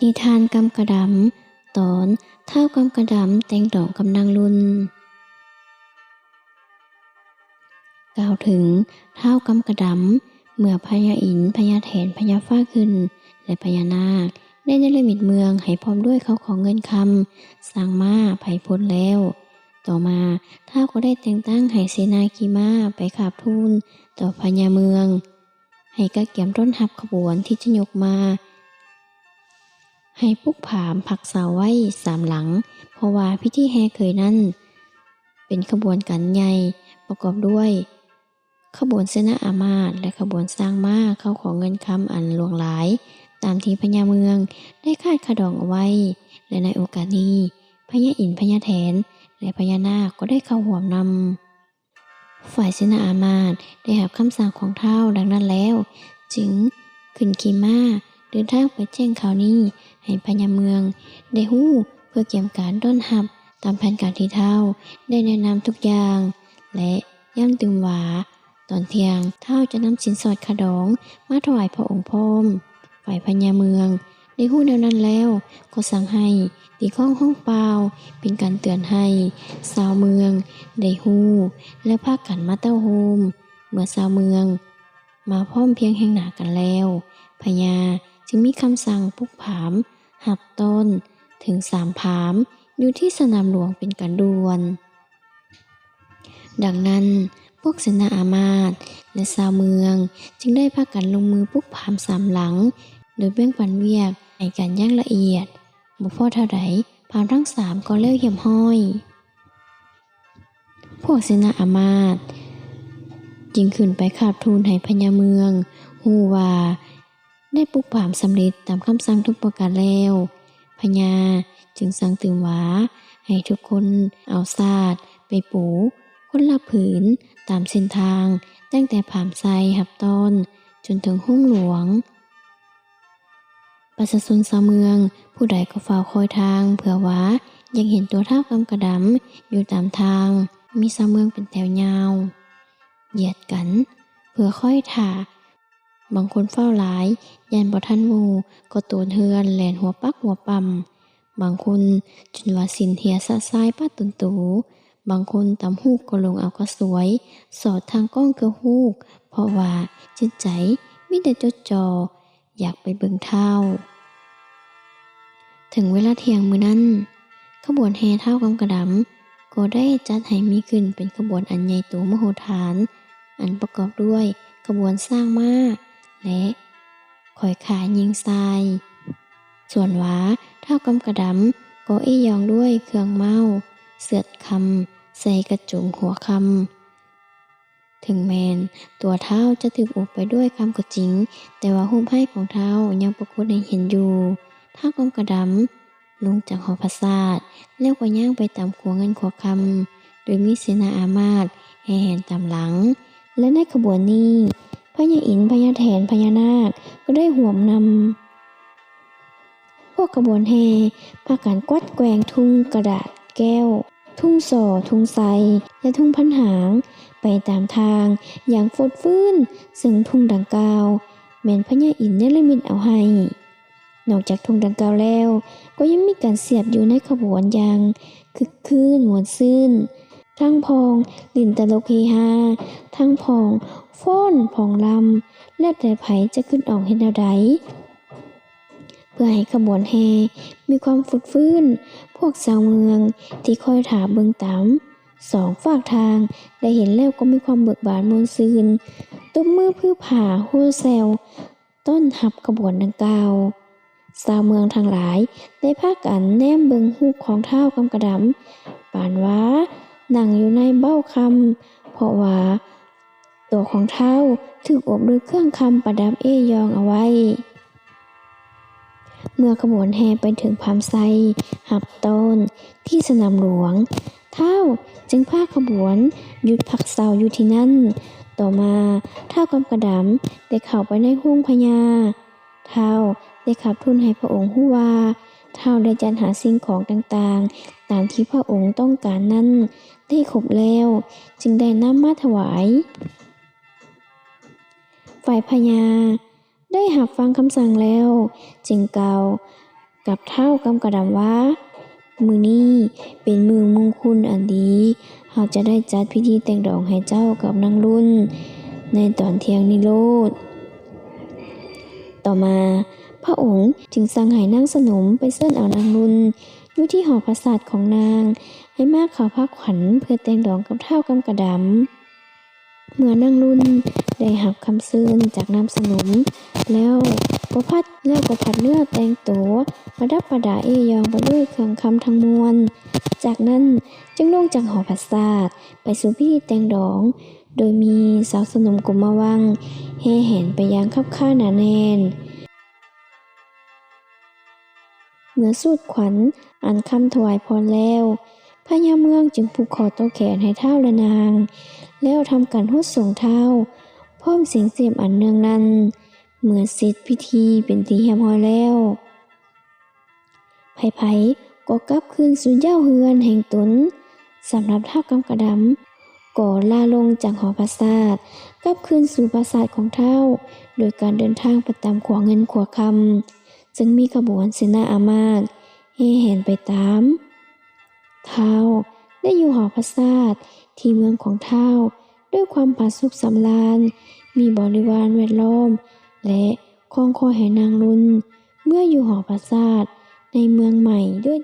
นิทานกำกระดำ ตอนเท่ากำกระดำ แต่งดอกกำนังลุน กล่าวถึงเท่ากำกระดำ เมื่อพญาอินพญาแถนพญาฟ้าขึ้น และพญานาค ได้เนรมิตเมืองให้พร้อมด้วยเขาของเงินคำสร้างมาไผ่พ้นแล้ว ต่อมาท้าวก็ได้แต่งตั้งให้เสนากีมาไปขาบทูลต่อพญาเมือง ให้กระเกียมต้นหับขบวนที่จะยกมา ให้ปุกผามผักเสาไว้สามหลัง เพราะว่าพิธีแห่เคยนั้น เป็นขบวนการใหญ่ประกอบด้วย ขบวนเสนาอามาตและขบวนสร้างม้าเข้าของเงินคำอันหลวงหลาย ตามที่พญาเมืองได้คาดขะดองเอาไว้ และในโอกาสนี้พญาอินพญาแถน และพญานาคก็ได้เข้าห่วมนำฝ่ายเสนาอามาตได้รับคำสั่งของเท้าดังนั้นแล้ว จึงขึ้นขีม้า เดินทางไปแจ้งข่าวนี้ ให้พญาเมือง ได้ฮู้เพื่อเกี่ยมการต้อนรับ ตามแผนการที่เท้าได้แนะนำทุกอย่าง และย่ำตึงหวา ตอนเที่ยงเท้าจะนำสินสอดขะดอง มาถวายพระองค์พรมฝ่ายพญาเมือง ได้ฮู้แนวนั้นแล้ว ก็สั่งให้ตีข้องห้องเปล่า เป็นการเตือนให้ชาวเมือง ได้ฮู้ และพากันมาเต้าโฮมเมื่อชาวเมือง มาพร้อมเพียงแห่งหนากันแล้วพญา จึงมีคำสั่งปุกผาม หับต้น ถึงสามผาม อยู่ที่สนามหลวงเป็นการด่วน ดังนั้นพวกเสนาอามาตย์และชาวเมือง จึงได้พากันลงมือปุกผามสามหลัง โดยแบ่งปันเวียกให้กันย่างละเอียดบ่พอเท่าใดผามทั้งสามก็เลี้ยวเหี่ยมห้อย พวกเสนาอามาตย์จึงขึ้นไปขาบทูลให้พญาเมือง ฮูว่า ได้ปลุกผามสำเร็จตามคำสั่งทุกประการแล้วพญาจึงสั่งตื่นหวาให้ทุกคนเอาศาสตร์ไปปูคนละผืนตามเส้นทาง ตั้งแต่ผามไซหับต้นจนถึงห้องหลวง ประชาชนชาวเมือง ผู้ใดก็เฝ้าคอยทาง เผื่อว่ายังเห็นตัวเท่ากำกระดำอยู่ตามทาง มีชาวเมืองเป็นแถวยาว เหยียดกันเพื่อค่อยถ่า บางคนเฝ้าหลายยันบ่ทันมูก็โตนเฮือนแหลนหัวปักหัวปั๊มบางคนจนว่าสินเหียสะซ้ายป้าตุนตู บางคนตำฮูกก็ลงเอาก็สวย สอดทางก้องเกลือฮูก เพราะว่าจิตใจไมิแต่จดจอ อยากไปเบิ่งเท่า ถึงเวลาเที่ยงมือนั้นขบวนแห่เท่ากำกระดำก็ได้จัดให้มีขึ้นเป็นขบวนอันใหญ่โตมโหฬารอันประกอบด้วยขบวนสร้างม้า และขอยขายิงทราย ส่วนหวาเท่ากำกระดำก็อี้ยองด้วยเครื่องเมาเสือดคำใส่กระจุงหัวคำถึงแมนตัวเท้าจะถูกอุบไปด้วยคำก็จริง แต่ว่าหุ้มให้ของเท้ายังปรากฏให้เห็นอยู่เท่ากำกระดำลงจากหอพระศาสตร์แล้วก็ย่างไปตามขัวเงินขัวคำโดยมีเสนาอามาตย์แห่แหนตามหลัง และในขบวนนี้ พญาอินทร์พญาแถนพญานาคก็ได้ห่วมนำพวกขบวนแห่พากันกวัดแกว่งทุ่งกระดาษแก้ว ทุ่งส่อทุ่งไซและทุ่งพันหาง ไปตามทางอย่างฟดฟื้น ซึ่งทุ่งดังกล่าวแม่นพญาอินเนรมิตเอาให้นอกจากทุ่งดังกล่าวแล้ว ก็ยังมีการเสียบอยู่ในขบวนอย่างคึกคืนหมวนซื่น ทั้งพองลินตลกเฮฮาทั้งพองฟ้อนผองลำแล้วแต่ไผจะขึ้นออกเห็นแนวใดเพื่อให้ขบวนแห่มีความฟุดฟื้น พวกชาวเมืองที่คอยถาเบิงตามสองฝากทางได้เห็นแล้วก็มีความเบิกบานมวลซืนตบมือพือผ่าหัวแซวต้นหับขบวนดังกล่าวชาวเมืองทั้งหลายได้พากันแนมเบิงหูกของเท้ากำกระดำปานว่า นั่งอยู่ในเบ้าคำเพราะว่า ตัวของเท้าถูกอบด้วยเครื่องคำประดับเอยองเอาไว้ เมื่อขบวนแห่ไปถึงพามไซหับต้นที่สนามหลวง เท้าจึงพาขบวนหยุดพักเสาอยู่ที่นั่น ต่อมาเท้ากำกระดำได้เข้าไปในห้วงพญาเท้าได้ขับทุนให้พระองค์หู้ว่าเท้าได้จัดหาสิ่งของต่างๆ ตามที่พระองค์ต้องการนั้น ได้ครบแล้ว จึงได้นำมาถวาย ฝ่ายพญาได้หับฟังคำสั่งแล้ว จึงกล่าวกับเท่ากำกระดำว่า มือนี้เป็นมือมงคลอันดีเราจะได้จัดพิธีแต่งดอกให้เจ้ากับนางรุ่น ในตอนเที่ยงนิโรธ ต่อมาพระองค์จึงสั่งให้นางสนมไปเส้นเอานางรุ่น อยู่ที่หอปราสาทของนาง ให้มากเขาพักขวัญเพื่อแต่งดองกับเท่ากำกระดำเมื่อนางรุ่นได้หับคำซื่นจากนางสนม แล้วก็พัดแล้วก็พัดเนื้อแต่งตัวประดับประดาเอยองไปด้วยเครื่องคำทั้งมวลจากนั้นจึงลงจากหอปราสาทไปสู่พิธีแต่งดอง โดยมีสาวสนมกลมมาวังแห่แหนไปยังคับข้าหนาแน่น เหมื่อสูดขวัญอ่านคำถวายพรแล้วพญาเมืองจึงผูกคอโตแขนให้เท้าละนาง แล้วทำการหุดส่งเท้าพร้อมเสียงเสียมอันเนืองนั้นเมื่อเสร็จพิธีเป็นทีเรียบร้อยแล้วไผๆก็กลับคืนสู่เย้าเฮือนแห่งตนสำหรับท้ากำกระดำก็ลาลงจากหอปราสาทกลับคืนสู่ปราสาทของเท่า โดยการเดินทางไปตามขวาเงินขวาคำ จึงมีขบวนเสนาอามาตย์แห่แหนไปตามเท้าได้อยู่หอพระศาสที่เมืองของเท้าด้วยความผาสุกสำราญ มีบริวารแวดล้อม และคองคอแห่นางรุน เมื่ออยู่หอปราสาทในเมืองใหม่ด้วย